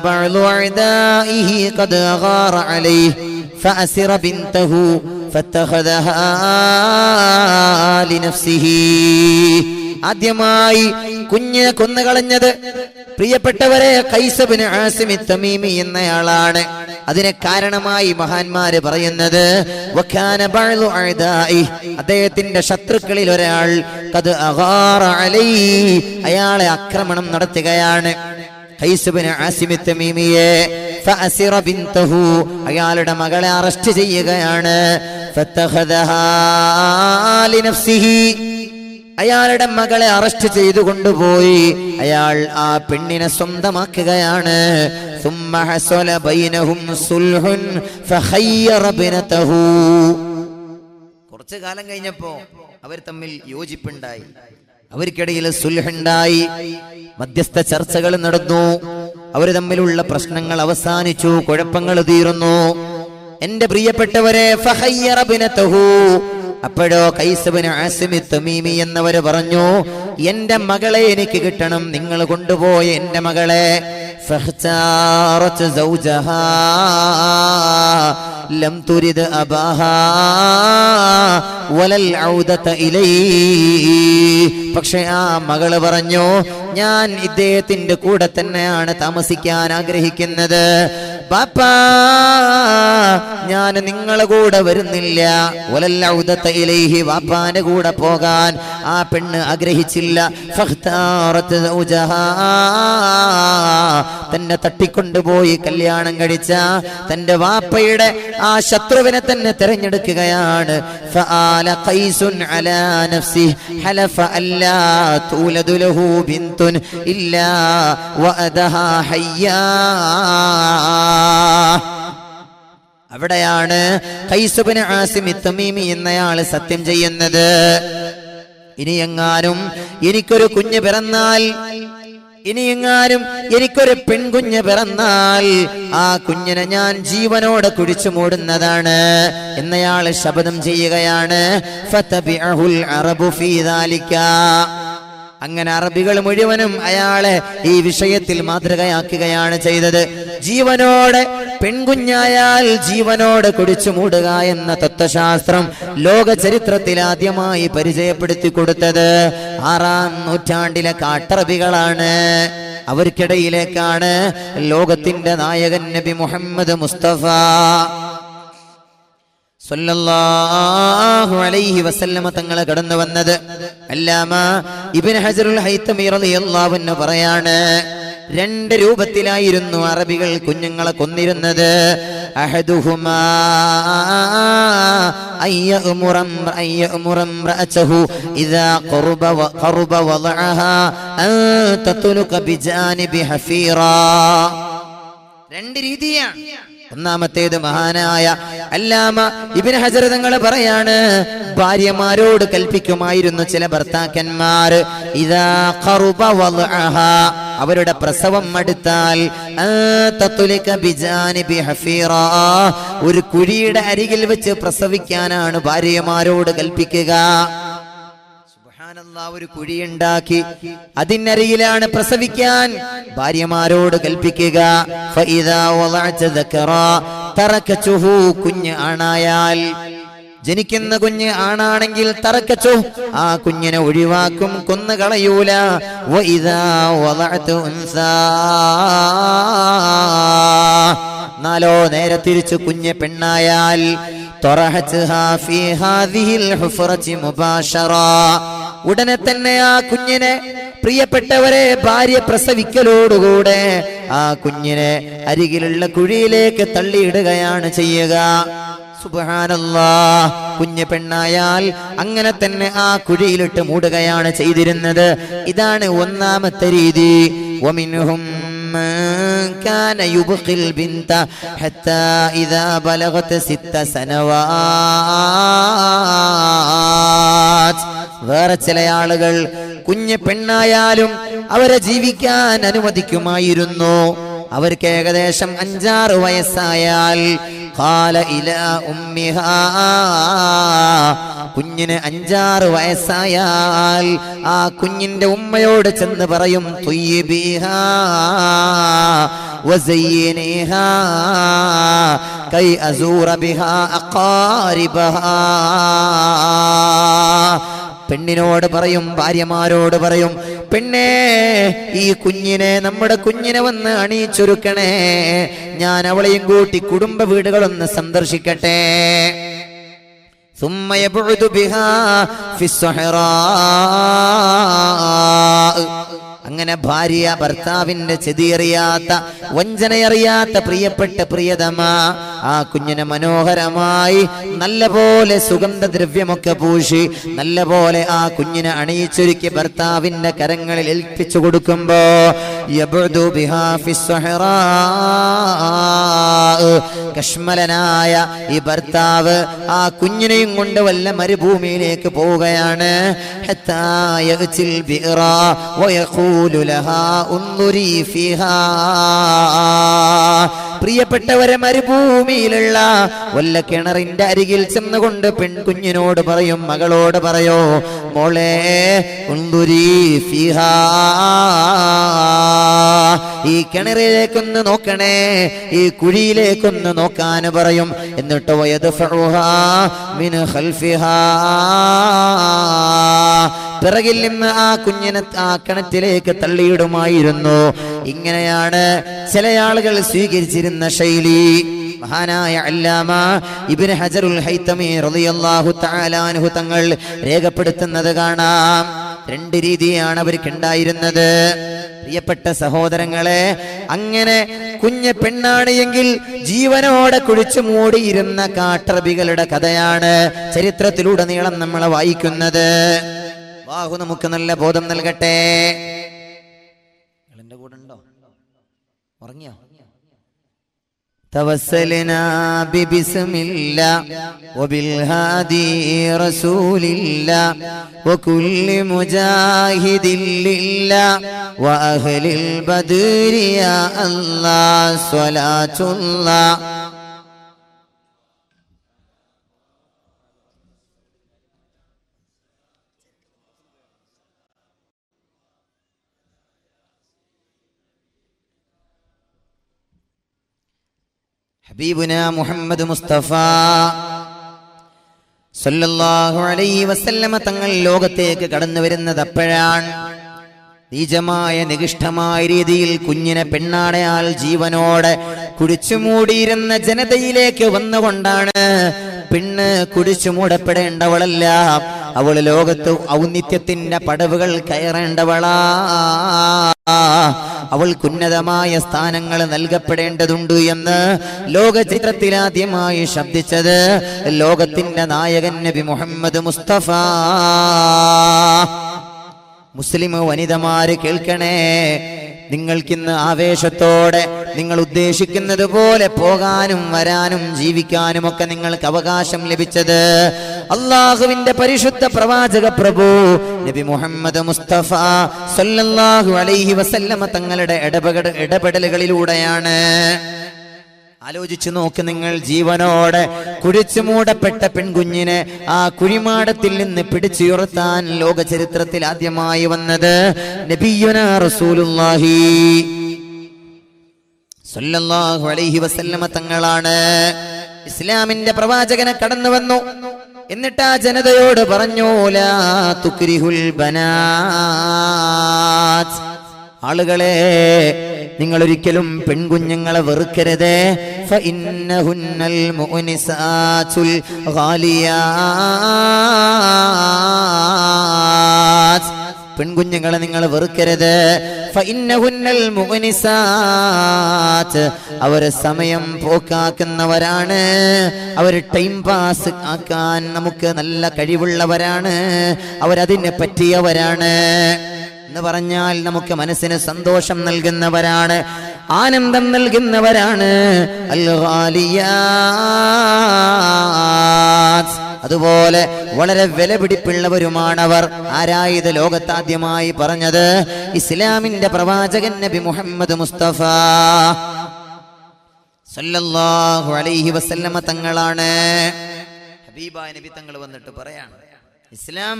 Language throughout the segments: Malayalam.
بعض أعدائه قد أغار عليه فأسر بنته فاتخذها لنفسه ആദ്യമായി കുഞ്ഞിനെ കൊന്നുകളഞ്ഞത് പ്രിയപ്പെട്ടവരെ കൈസബിന് ആസിമി തമീമി എന്നയാളാണ് അതിന് കാരണമായി മഹാന്മാര് പറയുന്നത് വക്കാന ബഅ്ളു അഅദാഇ. അദ്ദേഹത്തിന്റെ ശത്രുക്കളിൽ ഒരാൾ കത് അഗാറ അലൈ അയാളെ ആക്രമണം നടത്തുകയാണ് അയാളുടെ മകളെ അറസ്റ്റ് ചെയ്യുകയാണ്. അയാളുടെ മകളെ അറസ്റ്റ് ചെയ്തു കൊണ്ടുപോയി. അയാൾ ആ പെണ്ണിനെ സ്വന്തമാക്കുകയാണ്. കുറച്ചു കാലം കഴിഞ്ഞപ്പോ അവർ തമ്മിൽ യോജിപ്പുണ്ടായി. അവർക്കിടയിൽ സുൽഹുണ്ടായി. മധ്യസ്ഥ ചർച്ചകൾ നടന്നു. അവർ തമ്മിലുള്ള പ്രശ്നങ്ങൾ അവസാനിച്ചു. കുഴപ്പങ്ങൾ തീർന്നു. എന്റെ പ്രിയപ്പെട്ടവരെ. അപ്പോഴോ കൈസബിന് ആസിമി തമീമി എന്നവര് പറഞ്ഞു എന്റെ മകളെ എനിക്ക് കിട്ടണം. നിങ്ങൾ കൊണ്ടുപോയ എന്റെ മകളെ. فاختارت زوجها لم ترد أباها ولا العودة إليه പക്ഷെ ആ മകള് പറഞ്ഞു ഞാൻ ഇദ്ദേഹത്തിന്റെ കൂടെ തന്നെയാണ് താമസിക്കാൻ ആഗ്രഹിക്കുന്നത് പാപ്പാ ഞാൻ നിങ്ങളെ കൂടെ വരുന്നില്ല. ഒലല്ലൗദത്ത ഇലൈഹി വാപ്പാന്റെ കൂടെ പോകാൻ ആ പെണ്ണ് ആഗ്രഹിച്ചില്ല. തന്നെ തട്ടിക്കൊണ്ടുപോയി കല്യാണം കഴിച്ച തന്റെ വാപ്പയുടെ ആ ശത്രുവിനെ തന്നെ തിരഞ്ഞെടുക്കുകയാണ്. ഫആല അവിടെയാണ് കൈസുബിന് ആസിമി തമീമി എന്നയാൾ സത്യം ചെയ്യുന്നത് ഇനി എങ്ങാനും എനിക്കൊരു കുഞ്ഞ് പിറന്നാൽ ഇനി എങ്ങാനും എനിക്കൊരു പെൺകുഞ്ഞ് പിറന്നാൽ ആ കുഞ്ഞിനെ ഞാൻ ജീവനോടെ കുഴിച്ചു മൂടുന്നതാണ് എന്നയാൾ ശപഥം ചെയ്യുകയാണ് ഫതബിഅഹുൽ അറബു ഫീ ദാലിക. അങ്ങനെ അറബികൾ മുഴുവനും അയാളെ ഈ വിഷയത്തിൽ മാതൃകയാക്കുകയാണ് ചെയ്തത്. ജീവനോടെ പെൺകുഞ്ഞായാൽ ജീവനോടെ കുടിച്ചു മൂടുക എന്ന തത്വശാസ്ത്രം ലോക ചരിത്രത്തിൽ ആദ്യമായി പരിചയപ്പെടുത്തി കൊടുത്തത്. ആറാം നൂറ്റാണ്ടിലെ കാട്ടറബികളാണ്. അവർക്കിടയിലേക്കാണ് ലോകത്തിന്റെ നായകൻ നബി മുഹമ്മദ് മുസ്തഫ. സല്ലല്ലാഹു അലൈഹി വസല്ലമ തങ്ങളെ കടന്നു വന്നത്. ഹജറുൽ പറയാണ് രണ്ട് രൂപത്തിലായിരുന്നു അറബികൾ കുഞ്ഞുങ്ങളെ കൊന്നിരുന്നത്. രണ്ട് രീതിയാണ്. ഒന്നാമത്തേത് മഹാനായ അല്ലാമ ഇബിൻ ഹജർ തങ്ങൾ പറയാണ് ഭാര്യമാരോട് കൽപ്പിക്കുമായിരുന്നു ചില ഭർത്താക്കന്മാർ. അവരുടെ പ്രസവം അടുത്താൽ. ഒരു കുഴിയുടെ അരികിൽ വെച്ച് പ്രസവിക്കാനാണ് ഭാര്യമാരോട് കൽപ്പിക്കുക സുബ്ഹാനല്ലാ, ഒരു കുഴിയുണ്ടാക്കി. അതിനരികിലാണ് പ്രസവിക്കാൻ. ഭാര്യമാരോട് കൽപ്പിക്കുക. കുഞ്ഞ് ആണായാൽ. ജനിക്കുന്ന കുഞ്ഞ് ആണാണെങ്കിൽ തറക്കച്ചു ആ കുഞ്ഞിനെ ഒഴിവാക്കും കൊന്നു കളയൂല. നാലോ നേരെ തിരിച്ചു കുഞ്ഞ് പെണ്ണായാൽ. ഉടനെ തന്നെ ആ കുഞ്ഞിനെ പ്രിയപ്പെട്ടവരെ ഭാര്യ പ്രസവിക്കലോടുകൂടെ ആ കുഞ്ഞിനെ അരികിലുള്ള കുഴിയിലേക്ക് തള്ളിയിടുകയാണ് ചെയ്യുക സുബ്ഹാനല്ലാ കുഞ്ഞ് പെണ്ണായാൽ അങ്ങനെ തന്നെ ആ കുഴിയിലിട്ട് മൂടുകയാണ് ചെയ്തിരുന്നത് ഇതാണ് ഒന്നാമത്തെ രീതി ومنهم من كان يبقي البنت حتى إذا بلغت ست سنوات വേറെ ചില ആളുകൾ കുഞ്ഞ് പെണ്ണായാലും അവരെ ജീവിക്കാൻ അനുവദിക്കുമായിരുന്നു. അവർക്ക് ഏകദേശം അഞ്ചാറ് വയസ്സായാൽ കാല ഇല ഉമ്മിഹാ. കുഞ്ഞിന് അഞ്ചാറ് വയസ്സായാൽ ആ കുഞ്ഞിന്റെ ഉമ്മയോട് ചെന്ന് പറയും കൈ അസൂറ ബിഹാ അഖാരിബഹാ. പെണ്ണിനോട് പറയും ഭാര്യമാരോട് പറയും പെണ്ണേ ഈ കുഞ്ഞിനെ നമ്മുടെ കുഞ്ഞിനെ വന്ന് അണിയിച്ചൊരുക്കണേ ഞാൻ അവളെയും കൂട്ടി കുടുംബ വീടുകളൊന്ന് സന്ദർശിക്കട്ടെ ثم يبعد بها في الصحراء അങ്ങനെ ഭാര്യ ഭർത്താവിന്റെ ചെതിയറിയാത്ത വഞ്ചനയറിയാത്ത പ്രിയപ്പെട്ട പ്രിയതമ ആ കുഞ്ഞിനെ മനോഹരമായി നല്ലപോലെ സുഗന്ധദ്രവ്യമൊക്കെ പൂശി നല്ലപോലെ ആ കുഞ്ഞിനെ അണിയിച്ചൊരുക്കി ഭർത്താവിന്റെ കരങ്ങളിൽ ഏൽപ്പിച്ചു കൊടുക്കുമ്പോ കശ്മലനായ. ഈ ഭർത്താവ് ആ കുഞ്ഞിനെയും കൊണ്ട് വല്ല മരുഭൂമിയിലേക്ക് പോവുകയാണ് ഉൻദുരി ഫിഹാ. പ്രിയപ്പെട്ടവരെ മരുഭൂമിയിലുള്ള വല്ല കിണറിന്റെ അരികിൽ ചെന്നുകൊണ്ട് പെൺകുഞ്ഞിനോട് പറയും മകളോട് പറയോ മോളെ. ഈ കിണറിലേക്കൊന്ന് നോക്കണേ ഈ കുഴിയിലേക്കൊന്ന് നോക്കാൻ പറയും എന്നിട്ട്. പിറകിൽ നിന്ന് ആ കുഞ്ഞിനെ ആ കിണറ്റിലേക്ക് തള്ളിയിടുമായിരുന്നു ഇങ്ങനെയാണ് ചില ആളുകൾ സ്വീകരിച്ചിരുന്ന ശൈലി. മഹാനായ അല്ലാമ ഇബ്നു ഹജറുൽ ഹൈതമി റളിയല്ലാഹു തആല അൻഹു തങ്ങൾ രേഖപ്പെടുത്തുന്നത് കാണാം. രണ്ട് രീതിയാണ് അവർക്ക് ഉണ്ടായിരുന്നത്. പ്രിയപ്പെട്ട സഹോദരങ്ങളെ അങ്ങനെ കുഞ്ഞ് പെണ്ണാണ് എങ്കിൽ ജീവനോടെ കുഴിച്ചു മൂടിയിരുന്ന കാട്ടറബികളുടെ കഥയാണ് ചരിത്രത്തിലൂടെ ചരിത്രത്തിലുടനീളം നമ്മളെ വായിക്കുന്നത്. ബാഹു നമുക്ക് നല്ല ബോധം നൽകട്ടെ. ഉറങ്ങിയോ توسلنا ببسم الله وبالهادي رسول الله وكل مجاهد لله وأهل البدر يا الله صلاة الله ഹബീബുന മുഹമ്മദ് മുസ്തഫ. സല്ലല്ലാഹു അലൈഹി വസല്ലമ തങ്ങൾ ലോകത്തേക്ക് കടന്നു വരുന്നത് അപ്പോഴാണ് നീചമായ നികിഷ്ടമായ രീതിയിൽ കുഞ്ഞിനെ പെണ്ണാടയാൽ ജീവനോടെ കുടിച്ചു മൂടിയിരുന്ന ജനതയിലേക്ക് വന്നുകൊണ്ടാണ് പെണ്ണ് കുടിച്ചു മൂടപ്പെടേണ്ടവളല്ല അവൾ ലോകത്ത് ഔന്നിത്യത്തിന്റെ പടവുകൾ കയറേണ്ടവളാ. അവൾക്കുന്നതമായ സ്ഥാനങ്ങൾ നൽകപ്പെടേണ്ടതുണ്ട് എന്ന് ലോക ചിത്രത്തിൽ ആദ്യമായി ശബ്ദിച്ചത് ലോകത്തിന്റെ നായകൻ നബി മുഹമ്മദ് മുസ്തഫ. മുസ്ലിം വനിതമാര് കേൾക്കണേ നിങ്ങൾക്കിന്ന് ആവേശത്തോടെ നിങ്ങൾ ഉദ്ദേശിക്കുന്നത് പോലെ പോകാനും വരാനും ജീവിക്കാനും ഒക്കെ നിങ്ങൾക്ക് അവകാശം ലഭിച്ചത്. അള്ളാഹുവിന്റെ പരിശുദ്ധ പ്രവാചക പ്രഭു നബി മുഹമ്മദ് മുസ്തഫ സല്ലല്ലാഹു അലൈഹി വസല്ലമ തങ്ങളുടെ ഇടപെട ഇടപെടലുകളിലൂടെയാണ്. ആലോചിച്ചു നോക്ക് നിങ്ങൾ ജീവനോടെ കുഴിച്ചു മൂടപ്പെട്ട പെൺകുഞ്ഞിനെ ആ കുഴിമാടത്തിൽ നിന്ന് പിടിച്ചുയർത്താൻ ലോക ചരിത്രത്തിൽ ആദ്യമായി വന്നത് നബിയുന റസൂലുള്ളാഹി. സല്ലല്ലാഹു അലൈഹി വസല്ലമ തങ്ങളാണ്. ഇസ്ലാമിന്റെ പ്രവാചകനെ കടന്നു വന്നു. എന്നിട്ട് ആ ജനതയോട് പറഞ്ഞു തുക്രിഹുൽ ബനാത് ആളുകളെ നിങ്ങൾ ഒരിക്കലും പെൺകുഞ്ഞുങ്ങളെ വെറുക്കരുത്. ഫഇന്നഹുന്നൽ ഗാലിയാത്ത്. പെൺകുഞ്ഞുങ്ങളെ നിങ്ങൾ വെറുക്കരുത്. അവർ സമയം പോക്കാക്കുന്നവരാണ്. അവർ ടൈം പാസ് ആക്കാൻ നമുക്ക് നല്ല കഴിവുള്ളവരാണ്. അവരതിനെ പറ്റിയവരാണ്. എന്ന് പറഞ്ഞാൽ നമുക്ക് മനസ്സിന് സന്തോഷം നൽകുന്നവരാണ് ആനന്ദം നൽകുന്നവരാണ്. അൽ. അതുപോലെ വളരെ വില പിടിപ്പുള്ളവരുമാണവർ. ആരായത് ലോകത്താദ്യമായി പറഞ്ഞത്? ഇസ്ലാമിന്റെ പ്രവാചകൻ നബി മുഹമ്മദ് മുസ്തഫ. സല്ലല്ലാഹു അലൈഹി വസല്ലമ തങ്ങളാണ്. ഹബീബായ നബി തങ്ങൾ വന്നിട്ട് പറയാണ് ഇസ്ലാം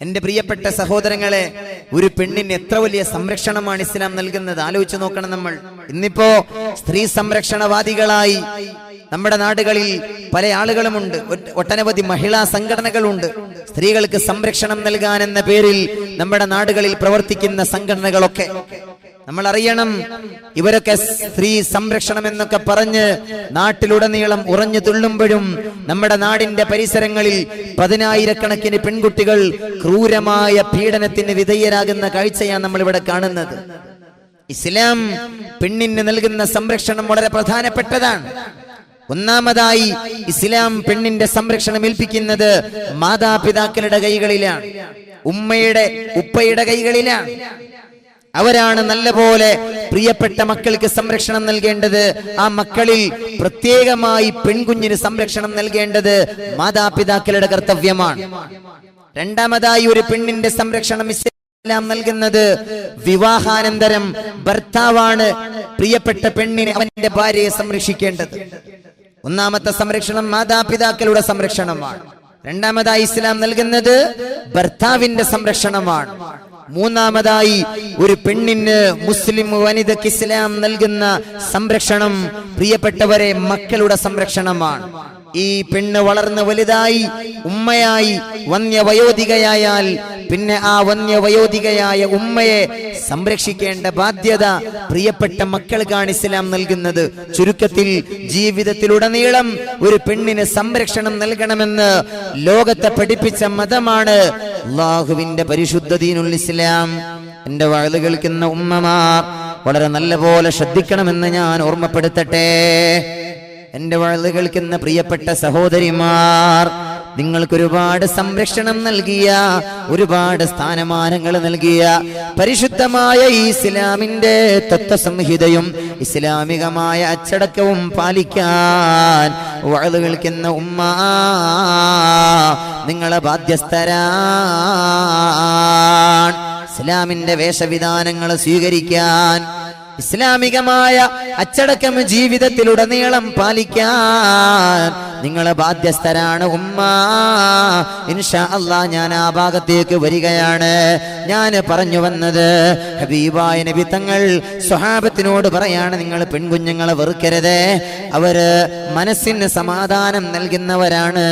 എന്റെ പ്രിയപ്പെട്ട സഹോദരങ്ങളെ ഒരു പെണ്ണിന് എത്ര വലിയ സംരക്ഷണമാണ് ഇസ്ലാം നൽകുന്നത്? ആലോചിച്ച് നോക്കണം നമ്മൾ. ഇന്നിപ്പോ സ്ത്രീ സംരക്ഷണവാദികളായി നമ്മുടെ നാടുകളിൽ പല ആളുകളുമുണ്ട്. ഒട്ടനവധി മഹിളാ സംഘടനകളുണ്ട്. സ്ത്രീകൾക്ക് സംരക്ഷണം നൽകാൻ എന്ന പേരിൽ നമ്മുടെ നാടുകളിൽ പ്രവർത്തിക്കുന്ന സംഘടനകളൊക്കെ. നമ്മൾ അറിയണം ഇവരൊക്കെ സ്ത്രീ സംരക്ഷണം എന്നൊക്കെ പറഞ്ഞ് നാട്ടിലുടനീളം ഉറഞ്ഞു തുള്ളുമ്പോഴും നമ്മുടെ നാടിന്റെ പരിസരങ്ങളിൽ പതിനായിരക്കണക്കിന് പെൺകുട്ടികൾ ക്രൂരമായ പീഡനത്തിന് വിധേയരാകുന്ന കാഴ്ചയാണ് നമ്മൾ ഇവിടെ കാണുന്നത്. ഇസ്ലാം പെണ്ണിന് നൽകുന്ന സംരക്ഷണം വളരെ പ്രധാനപ്പെട്ടതാണ്. ഒന്നാമതായി ഇസ്ലാം പെണ്ണിന്റെ സംരക്ഷണം ഏൽപ്പിക്കുന്നത് മാതാപിതാക്കളുടെ കൈകളിലാണ് ഉമ്മയുടെ ഉപ്പയുടെ കൈകളിലാണ്. അവരാണ് നല്ലപോലെ പ്രിയപ്പെട്ട മക്കൾക്ക് സംരക്ഷണം നൽകേണ്ടത്. ആ മക്കളിൽ പ്രത്യേകമായി പെൺകുഞ്ഞിന് സംരക്ഷണം നൽകേണ്ടത് മാതാപിതാക്കളുടെ കർത്തവ്യമാണ്. രണ്ടാമതായി ഒരു പെണ്ണിന്റെ സംരക്ഷണം ഇസ്ലാം നൽകുന്നത് വിവാഹാനന്തരം ഭർത്താവാണ് പ്രിയപ്പെട്ട പെണ്ണിനെ അവന്റെ ഭാര്യയെ സംരക്ഷിക്കേണ്ടത്. ഒന്നാമത്തെ സംരക്ഷണം മാതാപിതാക്കളുടെ സംരക്ഷണമാണ്. രണ്ടാമതായി ഇസ്ലാം നൽകുന്നത് ഭർത്താവിന്റെ സംരക്ഷണമാണ്. മൂന്നാമതായി ഒരു പെണ്ണിന് മുസ്ലിം വനിതക്ക് ഇസ്ലാം നൽകുന്ന സംരക്ഷണം പ്രിയപ്പെട്ടവരെ മക്കളുടെ സംരക്ഷണമാണ്. ഈ പെണ്ണ് വളർന്ന് വലുതായി ഉമ്മയായി വന്യവയോധികയായാൽ പിന്നെ ആ വന്യവയോധികയായ ഉമ്മയെ സംരക്ഷിക്കേണ്ട ബാധ്യത പ്രിയപ്പെട്ട മക്കൾക്കാണ് ഇസ്ലാം നൽകുന്നത്. ചുരുക്കത്തിൽ ജീവിതത്തിലുടനീളം ഒരു പെണ്ണിന് സംരക്ഷണം നൽകണമെന്ന് ലോകത്തെ പഠിപ്പിച്ച മതമാണ് അള്ളാഹുവിന്റെ പരിശുദ്ധ ദീനുൽ ഇസ്ലാം. എന്റെ വഴുത് കേൾക്കുന്ന ഉമ്മമാർ വളരെ നല്ലപോലെ ശ്രദ്ധിക്കണമെന്ന് ഞാൻ ഓർമ്മപ്പെടുത്തട്ടെ. എന്റെ വഴുത് കേൾക്കുന്ന പ്രിയപ്പെട്ട സഹോദരിമാർ നിങ്ങൾക്ക് ഒരുപാട് സംരക്ഷണം നൽകിയ ഒരുപാട് സ്ഥാനമാനങ്ങൾ നൽകിയ പരിശുദ്ധമായ ഇസ്ലാമിന്റെ തത്വസംഹിതയും ഇസ്ലാമികമായ അച്ചടക്കവും പാലിക്കാൻ വഴുത് കേൾക്കുന്ന ഉമ്മ നിങ്ങളെ ബാധ്യസ്ഥരാ ഇസ്ലാമിന്റെ വേഷവിധാനങ്ങൾ സ്വീകരിക്കാൻ ഇസ്ലാമികമായ അച്ചടക്കം ജീവിതത്തിലുടനീളം പാലിക്കാൻ നിങ്ങളെ ബാധ്യസ്ഥരാണ് ഉമ്മ. ഇൻഷാ അല്ലാ ഞാൻ ആ ഭാഗത്തേക്ക് വരികയാണ്. ഞാൻ പറഞ്ഞു വന്നത് ഹബീബായ നബി തങ്ങൾ സ്വഹാബത്തിനോട് പറയാണ് നിങ്ങൾ പെൺകുഞ്ഞുങ്ങളെ വെറുക്കരുത്. അവർ മനസ്സിന് സമാധാനം നൽകുന്നവരാണ്.